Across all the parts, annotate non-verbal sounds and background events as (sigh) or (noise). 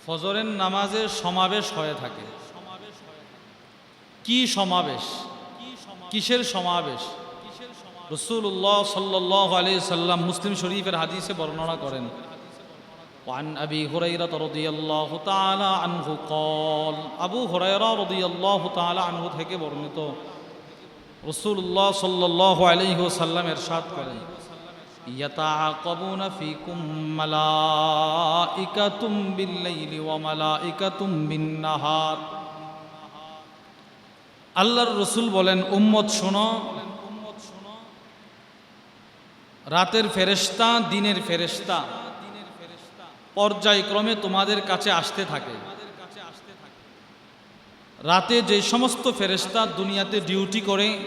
ফজরের নামাজের সমাবেশ হয়ে থাকে কি সমাবেশ কিসের সমাবেশ রসুল্লাহ সাল্লাহ আলি সাল্লাম মুসলিম শরীফের হাদিসে বর্ণনা করেন وعن أبي هريرة رضي الله تعالى عنه قال আবু হুরায়রা رضي الله تعالى عنه থেকে বর্ণিত রসুল্লাহ সাল্লাহ আলাইহি ওয়াসাল্লাম এরশাদ করেন ফীকুম মালাইকাতুম বিল-লাইলি ওয়া মালাইকাতুম বিন-নাহার আল্লাহর রসুল বলেন, উম্মত শোনো, রাতের ফেরেশতা দিনের ফেরেশতা পর্যায়ক্রমে তোমাদের কাছে আসতে থাকে। রাতে যে সমস্ত ফেরেশতা দুনিয়াতে ডিউটি করে,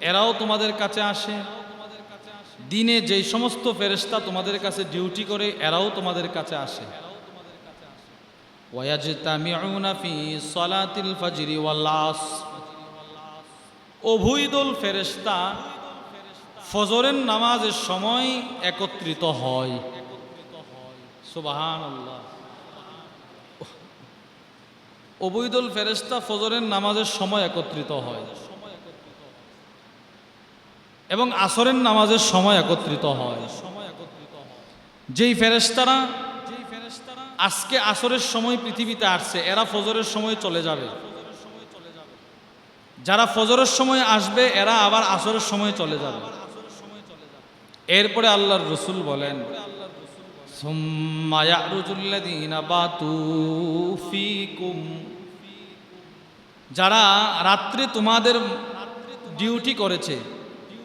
এরাও তোমাদের কাছে আসে। দিনে যে সমস্ত ফেরেশতা তোমাদের কাছে ডিউটি করে, এরাও তোমাদের কাছে আসে। ওয়াজতামিউনা ফি সলাতিল ফজরি ওয়াল আসর উভয় দল ফেরেশতা, ফজরের নামাজের সময় একত্রিত হয়। সুবাহান আল্লাহ ফেরেস্তা ফজরের নামাজের সময় একত্রিত হয়। এবং আসরের নামাজের সময় একত্রিত হয়। যেই ফেরেস্তারা আজকে আসরের সময় পৃথিবীতে আসছে, এরা ফজরের সময় চলে যাবে। যারা ফজরের সময় আসবে, এরা আবার আসরের সময় চলে যাবে। এরপরে আল্লাহর রসুল বলেন যারা রাত্রে তোমাদের ডিউটি করেছে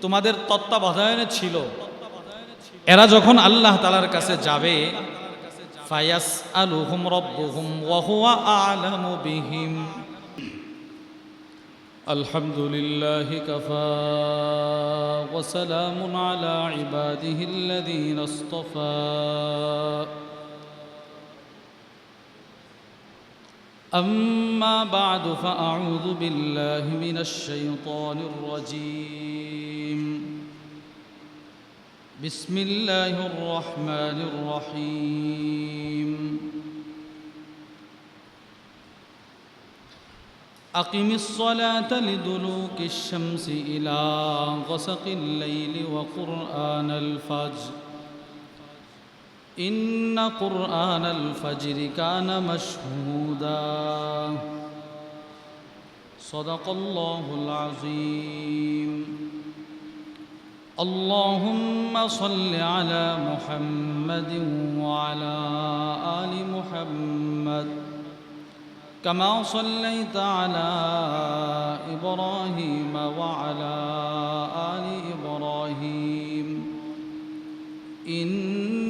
তোমাদের তত্ত্বাবধানে ছিল এরা যখন আল্লাহ তালার কাছে যাবে ফায়াস আলুহুম রব্বুহুম ওয়াহুয়া আলামু বিহিম الحمد لله كفى وسلام على عباده الذين اصطفى أما بعد فأعوذ بالله من الشيطان الرجيم. بسم الله الرحمن الرحيم. أقم الصلاة لدلوك الشمس إلى غسق الليل وقرآن الفجر. إن قرآن الفجر كان مشهودا. صدق الله العظيم. اللهم صل على محمد وعلى آل محمد. كما صليت على إبراهيم وعلى آل إبراهيم.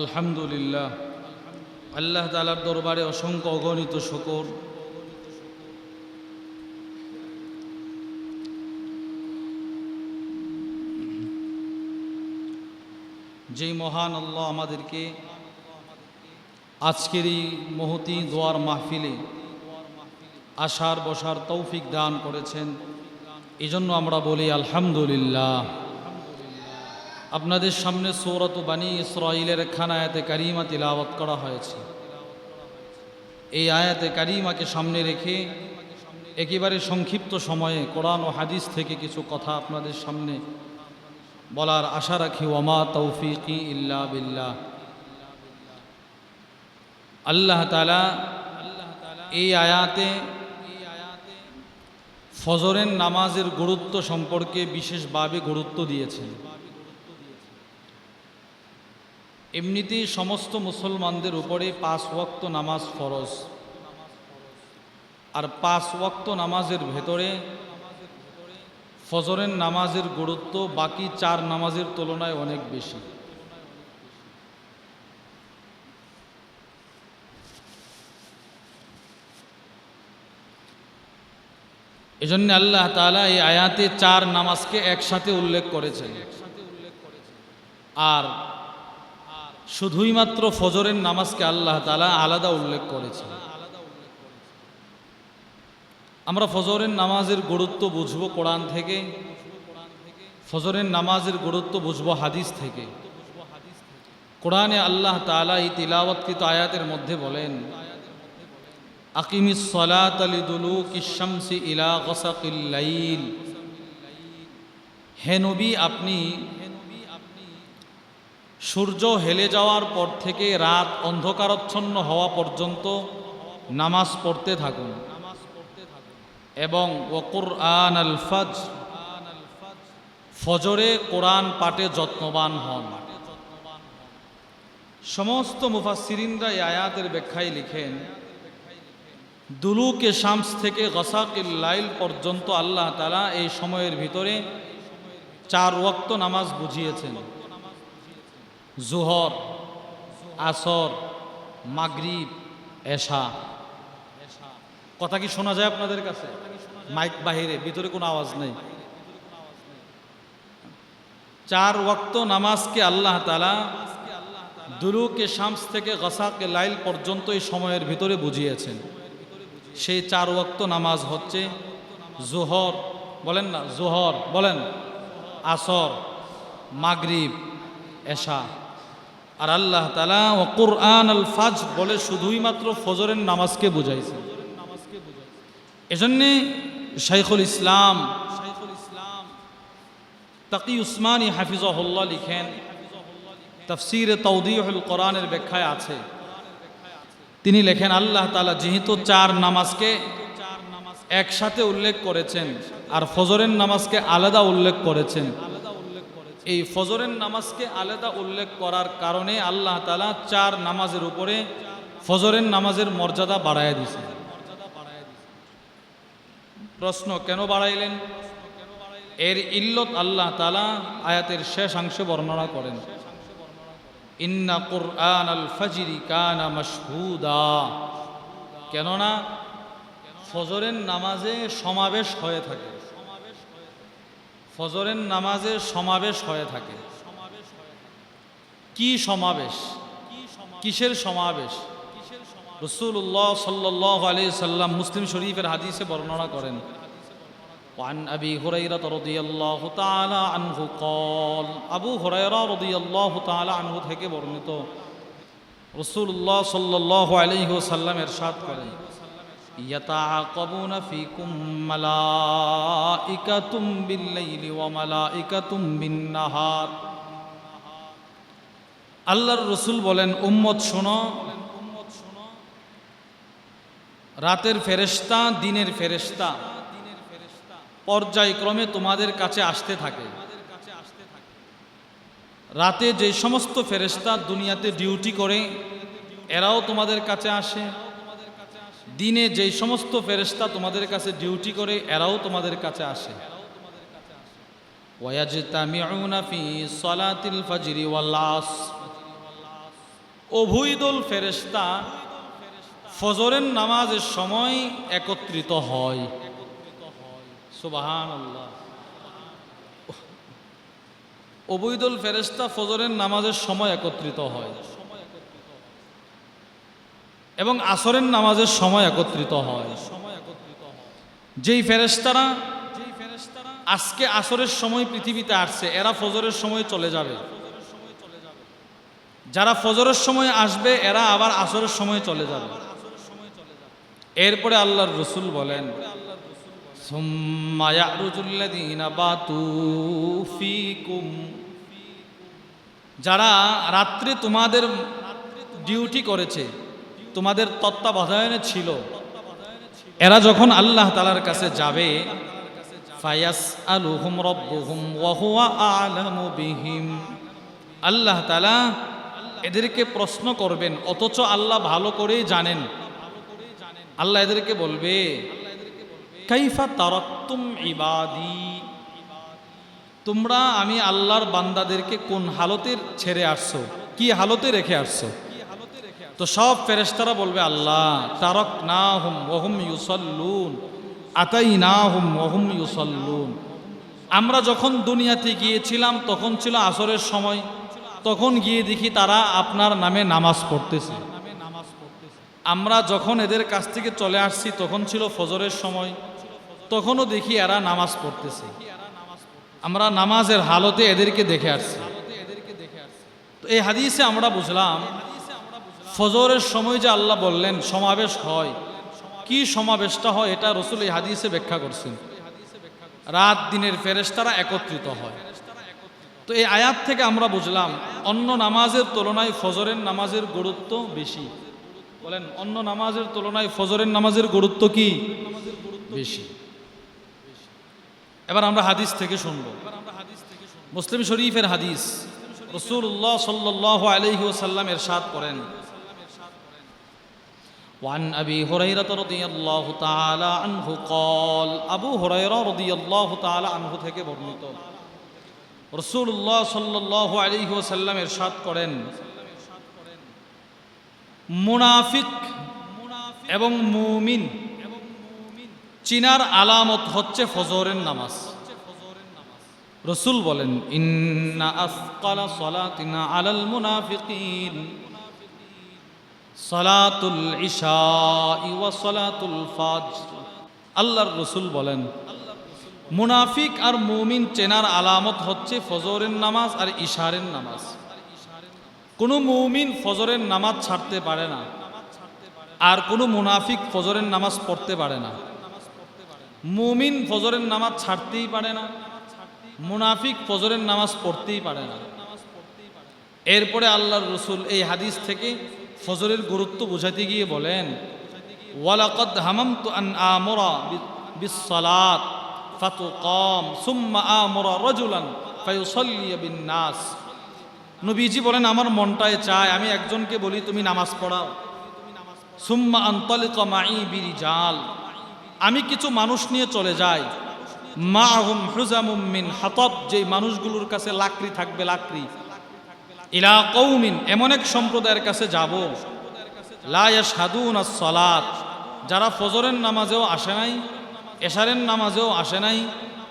আলহামদুলিল্লাহ। আল্লাহ তালার দরবারে অসংখ্য অগণিত শকর। যেই মহান আল্লাহ আমাদেরকে আজকের এই মহতি দোয়ার মাহফিলে আসার বসার তৌফিক দান করেছেন, এজন্য আমরা বলি আলহামদুলিল্লাহ। আপনাদের সামনে সৌরত বানী ইসরাইলের খান আয়াতে কারিমা তিলাওয়াত করা হয়েছে। এই আয়াতে কারিমাকে সামনে রেখে একেবারে সংক্ষিপ্ত সময়ে কোরআন ও হাদিস থেকে কিছু কথা আপনাদের সামনে বলার আশা রাখি। ওমা তৌফিকি ইল্লা বিল্লাহ। আল্লাহ তালা এই আয়াতে ফজরের নামাজের গুরুত্ব সম্পর্কে বিশেষভাবে গুরুত্ব দিয়েছেন। এমনিতেই সমস্ত মুসলমানদের উপরে পাঁচ ওয়াক্ত নামাজ ফরজ। আর পাঁচ ওয়াক্ত নামাজের ভেতরে ফজরের নামাজের গুরুত্ব বাকি চার নামাজের তুলনায় অনেক বেশি। এজন্য আল্লাহ তালা এই আয়াতে চার নামাজকে একসাথে উল্লেখ করেছেন। আর শুধুই মাত্র ফজরের নামাজকে আল্লাহ তালা আলাদা উল্লেখ করেছেন। আমরা ফজরের নামাজের গুরুত্ব বুঝব কোরআন থেকে, ফজরের নামাজের গুরুত্ব বুঝব হাদিস থেকে। কোরআনে আল্লাহ তাআলা এই তিলাওয়াতকৃত আয়াতের মধ্যে বলেন সলাত হে নবী, আপনি সূর্য হেলে যাওয়ার পর থেকে রাত অন্ধকারচ্ছন্ন হওয়া পর্যন্ত নামাজ পড়তে থাকুন। এবং ওকুর আন আল ফজ, ফজরে কোরআন পাঠে যত্নবান হন। সমস্ত মুফাসিরিনরা আয়াতের ব্যাখ্যায় লিখেন, দুলুকে শামস থেকে গসাকিল লাইল পর্যন্ত আল্লাহ তালা এই সময়ের ভিতরে চার ওয়াক্ত নামাজ বুঝিয়েছেন। জুহর, আসর, মাগরিব, এশা। কথা কি শোনা যায় আপনাদের কাছে? মাইক বাহিরে, ভিতরে কোনো আওয়াজ নেই। চার ওয়াক্ত নামাজকে আল্লাহ তালা দুলুকে শামস থেকে গসাকে লাইল পর্যন্ত এই সময়ের ভিতরে বুঝিয়েছেন। সেই চার ওয়াক্ত নামাজ হচ্ছে জোহর, বলেন না, জোহর, বলেন, আসর, মাগরিব, এশা। আর আল্লাহ তালা ও কোরআন আল ফাজ বলে শুধুই মাত্র ফজরের নামাজকে বুঝাইছে। এজন্যে শাইখুল ইসলাম, তাকি উসমানী হাফিজহল্লা লিখেন, তফসির তৌদিহুল কোরআনের ব্যাখ্যায় আছে। তিনি লেখেন, আল্লাহ তালা যেহেতু চার নামাজকে একসাথে উল্লেখ করেছেন, আর ফজরের নামাজকে আলাদা উল্লেখ করেছেন এই ফজরের নামাজকে আলাদা উল্লেখ করার কারণে আল্লাহ তালা চার নামাজের উপরে ফজরের নামাজের মর্যাদা বাড়ায় দিছে প্রশ্ন কেন বাড়াইলেন? এর ইল্লত আল্লাহ তালা আয়াতের শেষাংশে বর্ণনা করেন। ইন্না কুরআন আল ফজরি কানা মশহুদা। কেননা ফজরের নামাজে সমাবেশ হয়ে থাকে। ফজরের নামাজে সমাবেশ হয়ে থাকে কি সমাবেশ কিসের সমাবেশ রসুল্লাহ সাল্লাহ আলি সাল্লাম মুসলিম শরীফের হাদিসে বর্ণনা করেন وعن أبي هريرة رضي الله تعالى عنه قال আবু হুরায়রা رضي الله تعالى عنه থেকে বর্ণিত রাসূলুল্লাহ সাল্লাল্লাহু আলাইহি ওয়াসাল্লাম ارشاد করেন ফীকুম মালাইকাতুম বিল-লাইলি ওয়া মালাইকাতুম বিন-নাহার। আল্লাহর রসুল বলেন, উম্মত শোনো, রাতের ফেরেশতা দিনের ফেরেশতা পর্যায়ক্রমে তোমাদের কাছে আসতে থাকে। রাতে যে সমস্ত ফেরেস্তা দুনিয়াতে ডিউটি করে, এরাও তোমাদের কাছে আসে। দিনে যে সমস্ত ফেরেস্তা তোমাদের কাছে ডিউটি করে, এরাও তোমাদের কাছে আসে। ওয়াজতামিউনা ফি সলাতিল ফজরি ওয়াল আসর উভয় দল ফেরেস্তা ফজরের নামাজের সময় একত্রিত হয়। সুবাহান অবৈদুল ফেরেস্তা ফজরের নামাজের সময় একত্রিত হয়। এবং আসরের নামাজের সময় একত্রিত হয়। যেই ফেরেস্তারা আজকে আসরের সময় পৃথিবীতে আসছে, এরা ফজরের সময় চলে যাবে। যারা ফজরের সময় আসবে, এরা আবার আসরের সময় চলে যাবে। এরপরে আল্লাহর রসুল বলেন যারা রাত্রে তোমাদের ডিউটি করেছে তোমাদের তত্ত্বাবধায়নে ছিল। এরা যখন আল্লাহ তালার কাছে যাবে আল্লাহ তালা এদেরকে প্রশ্ন করবেন, অথচ আল্লাহ ভালো করেই জানেন। আল্লাহ এদেরকে বলবে, কাইফা তোমরা, আমি আল্লাহর বান্দাদেরকে কোন হালতের ছেড়ে আসছো? কি হালতে রেখে আসছো? তো সব ফেরেশতারা বলবে, আল্লাহ তারক না হুম ওহুম ইউসল্লুন, আতাইনাহুম ওহুম ইউসাল্লুন। আমরা যখন দুনিয়াতে গিয়েছিলাম, তখন ছিল আসরের সময়। তখন গিয়ে দেখি তারা আপনার নামে নামাজ পড়তেছে। আমরা যখন এদের কাছ থেকে চলে আসছি, তখন ছিল ফজরের সময়। তখনও দেখি এরা নামাজ পড়তেছে। আমরা নামাজের হালতে এদেরকে দেখে আসছি। তো এই হাদিসে আমরা বুঝলাম ফজরের সময় যে আল্লাহ বললেন, সমাবেশ হয়। কি সমাবেশটা হয় এটা রসুল এই হাদিসে ব্যাখ্যা করছেন। রাত দিনের ফেরেশতারা একত্রিত হয়। তো এই আয়াত থেকে আমরা বুঝলাম, অন্য নামাজের তুলনায় ফজরের নামাজের গুরুত্ব বেশি। বলেন, অন্য নামাজের তুলনায় ফজরের নামাজের গুরুত্ব কি? বেশি। এবার আমরা হাদিস থেকে শুনব। মুসলিম শরীফের হাদিস, রসুল্লাহ সাল্লাহ আলহি ওসাল্লাম এরশাদ করেন। وعن أبي هريرة رضي الله تعالى عنه قال أبو هريرة رضي الله تعالى عنه থেকে বর্ণিত রসুল্লাহ সাল্লাহ আলহি ওসাল্লাম এরশাদ করেন মুনাফিক এবং মুমিন চিনার আলামত হচ্ছে ফজরের নামাজ রসুল বলেন ইন্না আফকালা সলাতিনা আলাল মুনাফিকিন সলাতুল ইশা ওয়া সলাতুল ফাজর। আল্লাহর রসুল বলেন, মুনাফিক আর মুমিন চেনার আলামত হচ্ছে ফজরের নামাজ আর ইশারের নামাজ। কোনো মুমিন ফজরের নামাজ ছাড়তে পারে না, আর কোনো মুনাফিক ফজরের নামাজ পড়তে পারে না। মুমিন ফজরের নামাজ ছাড়তেই পারে না, মুনাফিক ফজরের নামাজ পড়তেই পারে না। এরপরে আল্লাহর রসুল এই হাদিস থেকে ফজরের গুরুত্ব বোঝাতে গিয়ে বলেন, ওয়ালাকদ হামামতু আন আমরা বিসসালাত, ফাতুকাম, সুম্মা আমরা রাজুলান ফায়ুসাল্লি বিন নাস নবীজি বলেন, আমার মনটায় চায়, আমি একজনকে বলি, তুমি নামাজ পড়াও। সুম্মা আন্তলিকা মাই বিরিজাল, আমি কিছু মানুষ নিয়ে চলে যাই। মা হুম হুজামুম মিন হাতব যে মানুষগুলোর কাছে লাকড়ি থাকবে লাকড়ি। ইলা কৌমিন, এমন এক সম্প্রদায়ের কাছে যাব। লায়া সাদুন সলাত যারা ফজরের নামাজেও আসে নাই, এশারের নামাজেও আসে নাই,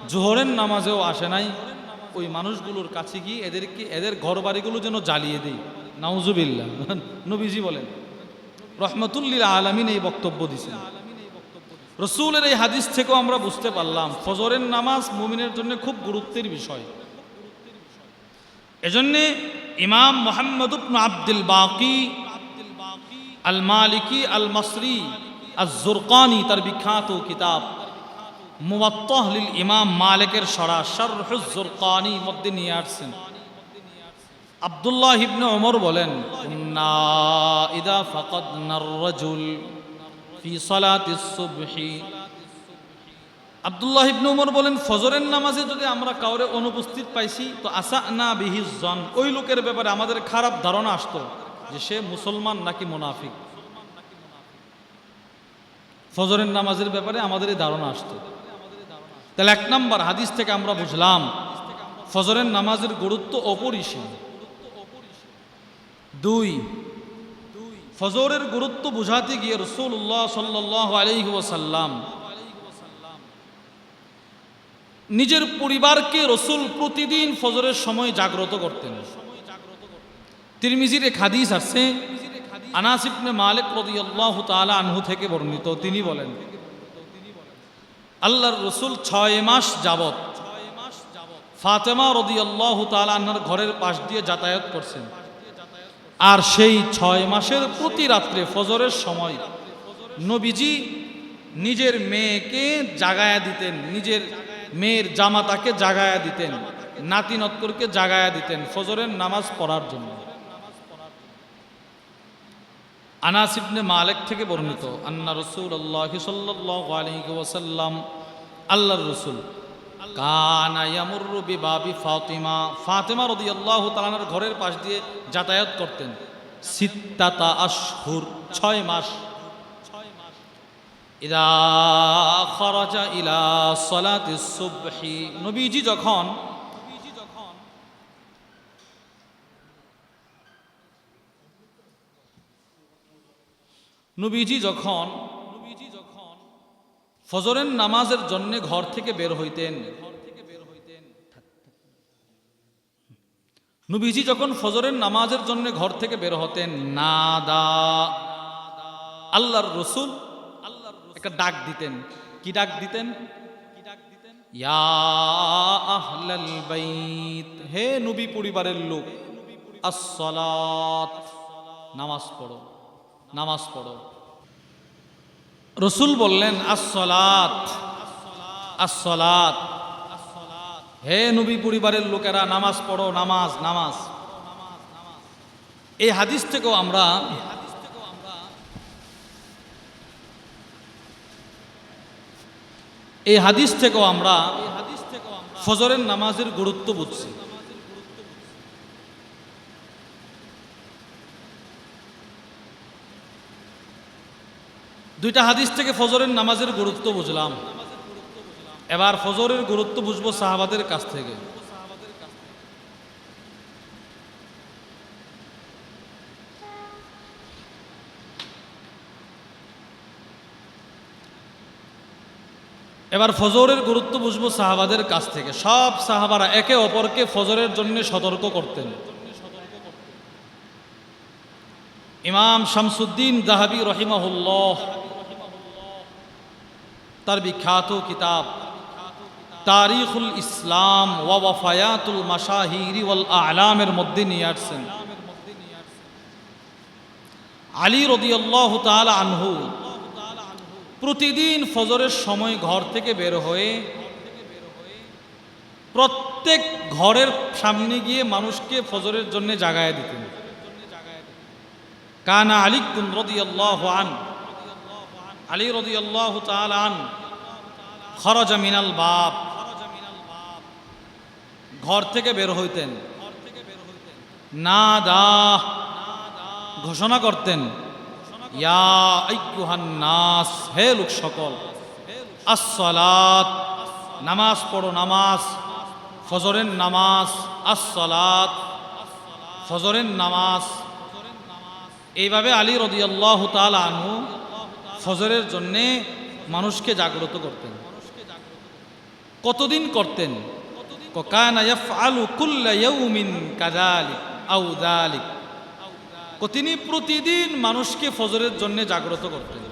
জোহরের নামাজেও আসে নাই। ওই মানুষগুলোর কাছে গিয়ে এদেরকে, এদের ঘর বাড়িগুলো যেন জ্বালিয়ে দিই। নাউজুবিল্লা (laughs) নবীজি বলেন রহমতুল্লিল আলমিন এই বক্তব্য দিছেন। রসুলের এই হাদিস থেকেও আমরা বুঝতে পারলাম, ফজরের নামাজ মুমিনের জন্য খুব গুরুত্বের বিষয়। এজন্যে ইমাম মোহাম্মদ আব্দুল বাকি আল মালিকি আল মসরি আল জুরকানি তার বিখ্যাত কিতাব। মুবাত্তাহলিল ইমাম মালিকের সরা শরহুজ জুরকানি মধ্যে নিয়ে আসছেন। আব্দুল্লাহ ইবনে ওমর বলেন, কুন্না ইদা ফাকাদনার রাজুল ফি সালাতিস সুবহি আব্দুল্লাহ ইবনে উমর বলেন, ফজরের নামাজে যদি আমরা কাউরে অনুপস্থিত পাইছি, তো আসা না বিহিস জন। ওই লোকের ব্যাপারে আমাদের খারাপ ধারণা আসতো যে সে মুসলমান নাকি মুনাফিক। ফজরের নামাজের ব্যাপারে আমাদের এই ধারণা আসতো। তাহলে এক নম্বর হাদিস থেকে আমরা বুঝলাম, ফজরের নামাজের গুরুত্ব অপরিসীম। দুই, ফজরের গুরুত্ব বুঝাতে গিয়ে রসুল্লাহ সাল্লাহ নিজের পরিবারকে রসুল প্রতিদিন ফজরের সময় জাগ্রত করতেন। তিরমিজির এক হাদিস আছে আনাসিবনে মালিক রদিয়াল্লাহ আনহু থেকে বর্ণিত। তিনি বলেন, আল্লাহর রসুল ছয় মাস যাবত ফাতেমা রদিয়াল্লাহ তালা আন্নার ঘরের পাশ দিয়ে যাতায়াত করছেন। আর সেই ছয় মাসের প্রতি রাত্রে ফজরের সময় নবীজি নিজের মেয়েকে জাগায়া দিতেন, নিজের মেয়ের জামাতাকে জাগায়া দিতেন নাতি নত্তরকে জাগায়া দিতেন ফজরের নামাজ পড়ার জন্য। আনাসিবনে মালিক থেকে বর্ণিত, আন্না রসুল আল্লাহ সাল্লাম আল্লাহর রসুল, কানা ইয়ামুরু বিবাবি ফাতিমা ঘরের পাশ দিয়ে যাতায়াত করতেন। সিত্তাতা ছয় মাস নবীজি যখন নবীজি যখন নবীজি যখন ফজরের নামাজের জন্য ঘর থেকে বের হইতেন, নবীজি যখন ফজরের নামাজের জন্য ঘর থেকে বের হতেন না দা আল্লাহর রসুল একটা ডাক দিতেন। কি ডাক দিতেন? হে নবী পরিবারের লোক নামাজ পড়ো নামাজ পড়ো। রসুল বললেন হে নবী পরিবারের লোকেরা, নামাজ পড়ো, নামাজ নামাজ। এই হাদিস থেকেও আমরা এই হাদিস থেকেও আমরা ফজরের নামাজের গুরুত্ব বুঝছি। দুইটা হাদিস থেকে ফজরের নামাজের গুরুত্ব বুঝলাম। এবার ফজরের গুরুত্ব বুঝব সাহাবাদের কাছ থেকে। এবার ফজরের গুরুত্ব বুঝব সাহাবাদের কাছ থেকে। সব সাহাবারা একে অপরকে ফজরের জন্য সতর্ক করতেন। ইমাম শামসুদ্দিন জাহাবি রহিমাহুল্লাহ, তার বিখ্যাত কিতাব, তারিখুল ইসলাম ওয়া ওয়াফায়াতুল মাশাহিরি ওয়াল আলামের মধ্যে নিয়ে আসছেন। আলী রদিয়াল্লাহ তাআলা আনহু প্রতিদিন ফজরের সময় ঘর থেকে বের হয়ে প্রত্যেক ঘরের সামনে গিয়ে মানুষকে ফজরের জন্য জাগায় দিতেন। কানা আলী রদিয়াল্লাহ আন, আলী রদিয়াল্লাহ তাআলা আন, খরজা মিনাল বাপ ঘর থেকে বের হইতেন। না দা ঘোষণা করতেন। নাস, হে লোক সকল, আসসালাত, নামাজ পড়ো নামাজ, ফজরের নামাজ, আসসালাত, ফজরের নামাজ। এইভাবে আলী রদিয়াল্লাহ তাআলা আনহু ফজরের জন্যে মানুষকে জাগ্রত করতেন। কতদিন করতেন? কানা ইয়াফআলু কুল্লা ইয়াউমিন কাযালিক আও যালিক। তিনি প্রতিদিন মানুষকে ফজরের জন্য জাগ্রত করতেন।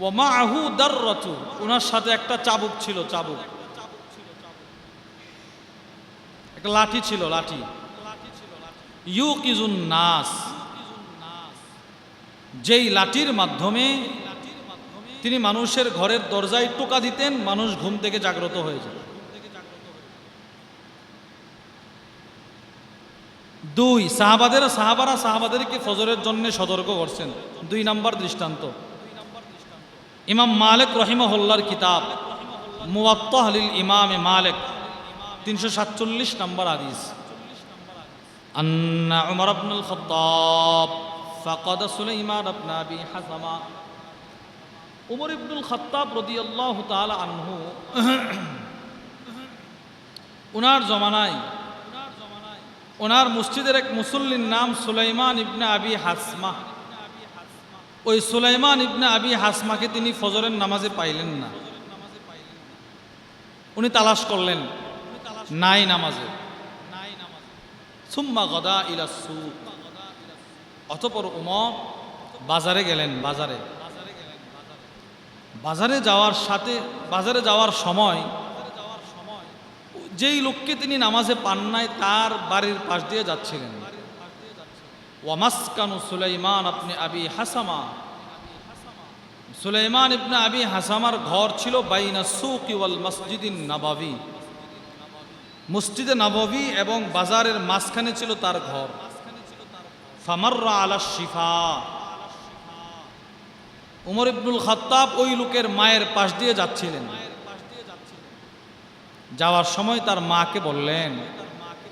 ওমা আহু দার রচু ওনার সাথে একটা চাবুক ছিল, চাবুক। একটা লাঠি ছিল, লাঠি। ইউ কিজুন নাস। যেই লাঠির মাধ্যমে তিনি মানুষের ঘরের দরজায় টোকা দিতেন, মানুষ ঘুম থেকে জাগ্রত হয়ে যেত। দুই সাহাবাদের সাহাবারা সাহাবাদেরকে ফজরের জন্য সতর্ক করছেন দুই নম্বর দৃষ্টান্ত ইমাম মালিক রহিমহল্লার কিতাব মুওয়াত্তাহলিল ইমাম মালিক তিনশো সাতচল্লিশ নম্বর আদিস أن عمر بن الخطاب فقد سليمان بن أبي حزمة উমর ইবনুল খত্তাব রদিয়াল্লাহ তাআলা আনহু ওনার জমানায় ওনার মসজিদের এক মুসল্লির নাম সুলাইমান ইবনে আবি হাসমা। ওই সুলাইমান ইবনে আবি হাসমাকে তিনি ফজরের নামাজে পাইলেন না। উনি তালাশ করলেন, নাই নামাজে। গদা ইলা অতপর উমর বাজারে গেলেন, বাজারে। বাজারে যাওয়ার সাথে, বাজারে যাওয়ার সময় যেই লোককে তিনি নামাজে পান নাই, তার বাড়ির পাশ দিয়ে যাচ্ছিলেন। ওয়ামাসকানু সুলাইমান আপনি আবি হাসামা। সুলাইমান ইবনে আবি হাসামার ঘর ছিল বাইনা সুকি ওয়াল মসজিদিন নাবাবি। মসজিদে নববী এবং বাজারের মাঝখানে ছিল তার ঘর। ফামাররা আলা শিফা। উমর ইবনুল খত্তাব ওই লোকের মায়ের পাশ দিয়ে যাচ্ছিলেন। যাওয়ার সময় তার মাকে বললেন,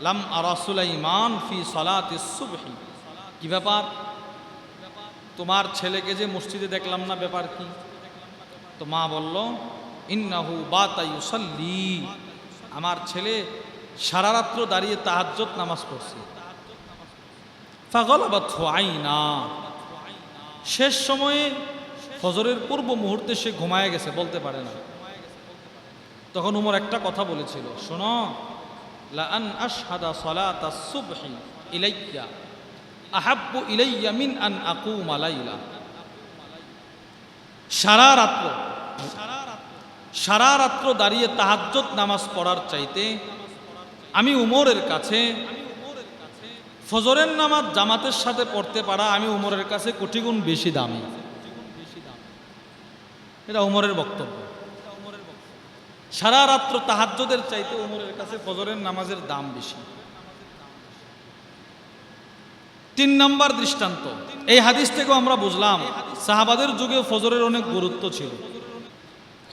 লাম আরাসুলাইমান ফি সালাতি কি ব্যাপার? তোমার ছেলেকে যে মসজিদে দেখলাম না, ব্যাপার কি? তো মা বলল, ইন্নাহু বাতাইউসাল্লি আমার ছেলে সারা রাত্র দাঁড়িয়ে তাহাজ্জত নামাজ পড়ছে। আইনা। শেষ সময়ে ফজরের পূর্ব মুহূর্তে সে ঘুমায় গেছে, বলতে পারে না। তখন উমর একটা কথা বলেছিল, শোনো, লাআন আশহাদা সালাতা সুবহি ইলাইয়া ইলাইয়া মিন আন আকুম লাইলা। সারা রাত্র সারা রাত্র দাঁড়িয়ে তাহাজ্জত নামাজ পড়ার চাইতে আমি উমরের কাছে, ফজরের নামাজ জামাতের সাথে পড়তে পারা আমি উমরের কাছে কোটি গুণ বেশি দামি। এটা উমরের বক্তব্য। সারা রাত্র তাহাজ্জদের চাইতে উমরের কাছে ফজরের নামাজের দাম বেশি। তিন নম্বর দৃষ্টান্ত, এই হাদিস থেকেও আমরা বুঝলাম, সাহাবাদের যুগে ফজরের অনেক গুরুত্ব ছিল।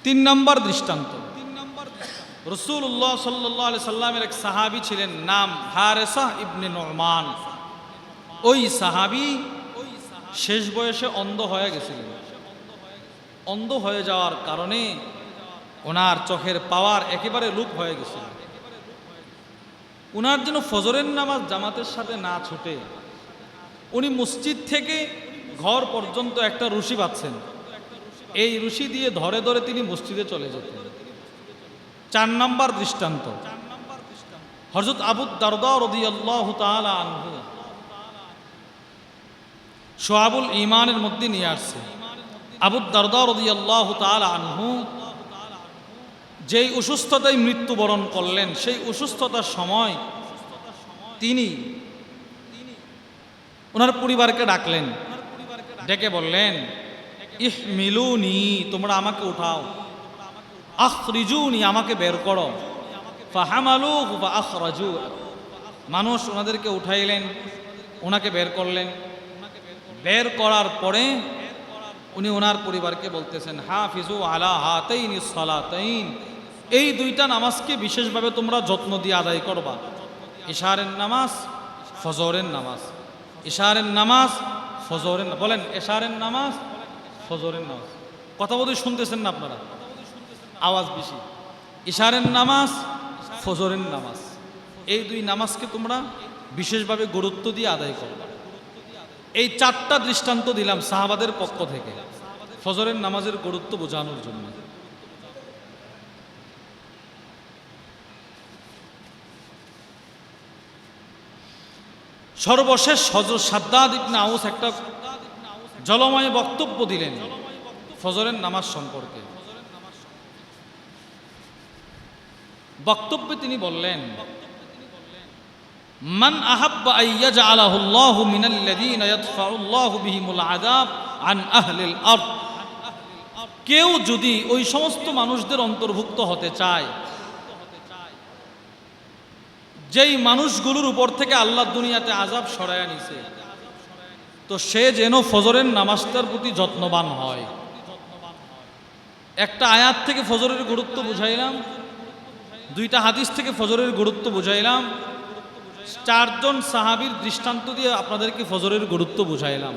তিন নম্বর দৃষ্টান্ত রসুল্লাহ সাল্লাহ আলি সাল্লামের এক সাহাবি ছিলেন, নাম হারেসাহ ইবনে নরমান। ওই সাহাবি শেষ বয়সে অন্ধ হয়ে গেছিলেন অন্ধ হয়ে যাওয়ার কারণে ওনার চোখের পাওয়ার একেবারে লুপ হয়ে গেছিল। ওনার জন্য ফজরের নামাজ জামাতের সাথে না ছুটে, উনি মসজিদ থেকে ঘর পর্যন্ত একটা রুশি পাচ্ছেন। এই রুশি দিয়ে ধরে ধরে তিনি মসজিদে চলে যেতেন। চার নম্বর দৃষ্টান্ত। হজরত আবু দারদা আনহু সোহাবুল ইমানের মধ্যে নিয়ে আসছে। আবু দারদা রদিয়াল্লাহ তাআলা আনহু যেই অসুস্থতায় মৃত্যুবরণ করলেন, সেই অসুস্থতার সময় তিনি ওনার পরিবারকে ডাকলেন, ডেকে বললেন, ইহ মিলুনি, তোমরা আমাকে উঠাও। আখরিজুনি, আমাকে বের করো। ফাহামালু বা আখরাজু মানুষ ওনাদেরকে উঠাইলেন, ওনাকে বের করলেন। বের করার পরে উনি ওনার পরিবারকে বলতেছেন, হাফিজু আলা হাতাইন সলাতাইন। এই দুইটা নামাজকে বিশেষভাবে তোমরা যত্ন দিয়ে আদায় করবা। ইশারের নামাজ, ফজরের নামাজ। ইশারের নামাজ, ফজরের বলেন, এশারের নামাজ, ফজরের নামাজ। কথা বলতে শুনতেছেন না আপনারা? আওয়াজ বেশি। ইশারের নামাজ, ফজরের নামাজ। এই দুই নামাজকে তোমরা বিশেষভাবে গুরুত্ব দিয়ে আদায় করবা। এই চারটা দৃষ্টান্ত দিলাম সাহাবাদের পক্ষ থেকে। ফজরের নামাজের গুরুত্ব বোঝানোর জন্য। সর্বশেষ হজরত সাদ্দাদ ইবনে আউস একটা জলময় বক্তব্য দিলেন ফজরের নামাজ সম্পর্কে। বক্তব্যে তিনি বললেন, মান আহাব্বা আইয়াজআলাহু আল্লাহু মিনাল্লাযীনা ইয়াদফাউল্লাহু বিহিমুল আযাব আন আহলিল আরদ। কেউ যদি ওই সমস্ত মানুষদের অন্তর্ভুক্ত হতে চায় যেই মানুষগুলোর উপর থেকে আল্লাহ দুনিয়াতে আজাব সরায়া নিছে, তো সে যেন ফজরের নামাজটার প্রতি যত্নবান হয়। একটা আয়াত থেকে ফজরের গুরুত্ব বুঝাইলাম, দুইটা হাদিস থেকে ফজরের গুরুত্ব বুঝাইলাম, চারজন সাহাবীর দৃষ্টান্ত দিয়ে আপনাদেরকে ফজরের গুরুত্ব বুঝাইলাম।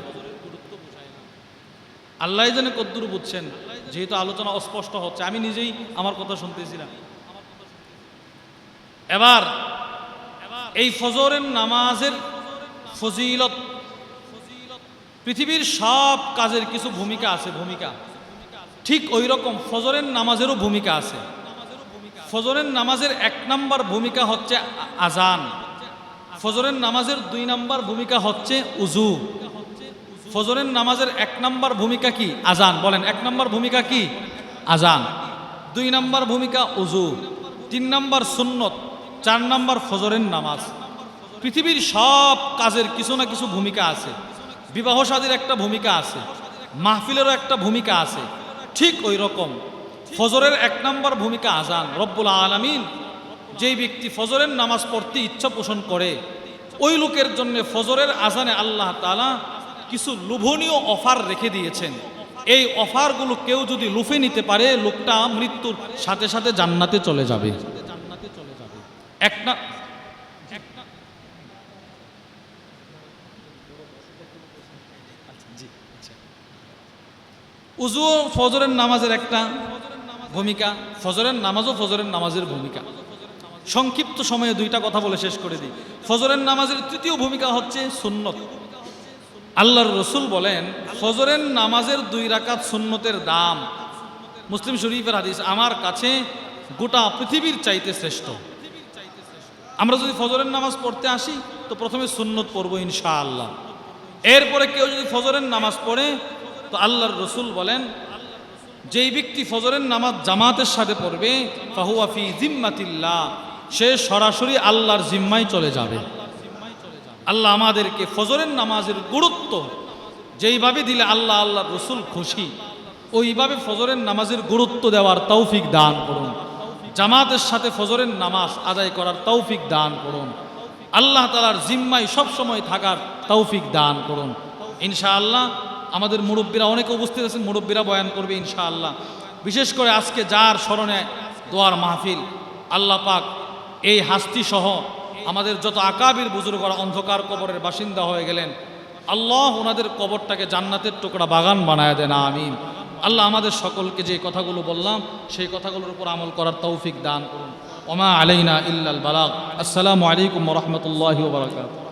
আল্লাহ জানে কদ্দুর বুঝছেন, যেহেতু আলোচনা অস্পষ্ট হচ্ছে, আমি নিজেই আমার কথা শুনতেছিলাম। এবার এই ফজরের নামাজের ফজিলত, পৃথিবীর সব কাজের কিছু ভূমিকা আছে, ভূমিকা। ঠিক ওই রকম ফজরের নামাজেরও ভূমিকা আছে। ফজরের নামাজের এক নাম্বার ভূমিকা হচ্ছে আজান। ফজরের নামাজের দুই নাম্বার ভূমিকা হচ্ছে উজু। ফজরের নামাজের এক নাম্বার ভূমিকা কি? আজান। বলেন, এক নাম্বার ভূমিকা কি? আজান। দুই নাম্বার ভূমিকা উজু। তিন নাম্বার সুন্নত। চার নাম্বার ফজরের নামাজ। পৃথিবীর সব কাজের কিছু না কিছু ভূমিকা আছে। বিবাহ সাদীর একটা ভূমিকা আছে। মাহফিলেরও একটা ভূমিকা আছে। ঠিক ওই রকম। ফজরের এক নম্বর ভূমিকা আজান, রব্বুল আলামিন যেই ব্যক্তি ফজরের নামাজ পড়তে ইচ্ছা পোষণ করে, ওই লোকের জন্য ফজরের আজানে আল্লাহ তাআলা কিছু লোভনীয় অফার রেখে দিয়েছেন। এই অফারগুলো কেউ যদি লুফে নিতে পারে, লোকটা মৃত্যুর সাথে সাথে জান্নাতে চলে যাবে। একটা উজু ও ফজরের নামাজের একটা ভূমিকা ফজরের নামাজও ফজরের নামাজের ভূমিকা। সংক্ষিপ্ত সময়ে দুইটা কথা বলে শেষ করে দিই। ফজরের নামাজের তৃতীয় ভূমিকা হচ্ছে সুন্নত। আল্লাহর রসুল বলেন ফজরের নামাজের দুই রাকাত সুন্নতের দাম। মুসলিম শরীফের হাদিস আমার কাছে গোটা পৃথিবীর চাইতে শ্রেষ্ঠ। আমরা যদি ফজরের নামাজ পড়তে আসি, তো প্রথমে সুন্নত পড়ব ইনশাআল্লাহ। এরপরে কেউ যদি ফজরের নামাজ পড়ে, তো আল্লাহর রসুল বলেন, যেই ব্যক্তি ফজরের নামাজ জামাতের সাথে পড়বে ফাহুয়াফি জিম্মাতিল্লাহ, সে সরাসরি আল্লাহর জিম্মায় চলে যাবে। আল্লাহ আমাদেরকে ফজরের নামাজের গুরুত্ব যেইভাবে দিলে আল্লাহ আল্লাহর রসুল খুশি, ওইভাবে ফজরের নামাজের গুরুত্ব দেওয়ার তৌফিক দান করুন। জামাতের সাথে ফজরের নামাজ আদায় করার তৌফিক দান করুন। আল্লাহ তালার জিম্মায় সবসময় থাকার তৌফিক দান করুন। ইনশাআল্লাহ আমাদের মুরব্বীরা অনেকে উপস্থিত আছেন, মুরব্বীরা বয়ান করবে ইনশাআল্লাহ। বিশেষ করে আজকে যার স্মরণে দোয়ার মাহফিল, আল্লাহ পাক এই হাস্তি সহ আমাদের যত আকাবির বুজুর্গরা অন্ধকার কবরের বাসিন্দা হয়ে গেলেন, আল্লাহ ওনাদের কবরটাকে জান্নাতের টুকরা বাগান বানায় দেন, আমিন। আল্লাহ আমাদের সকলকে যে কথাগুলো বললাম, সেই কথাগুলোর উপর আমল করার তৌফিক দান করুন। ওমা আলাইনা ইল্লাল বালাক আসসালামু আলাইকুম রহমতুল্লাহ বারাকাত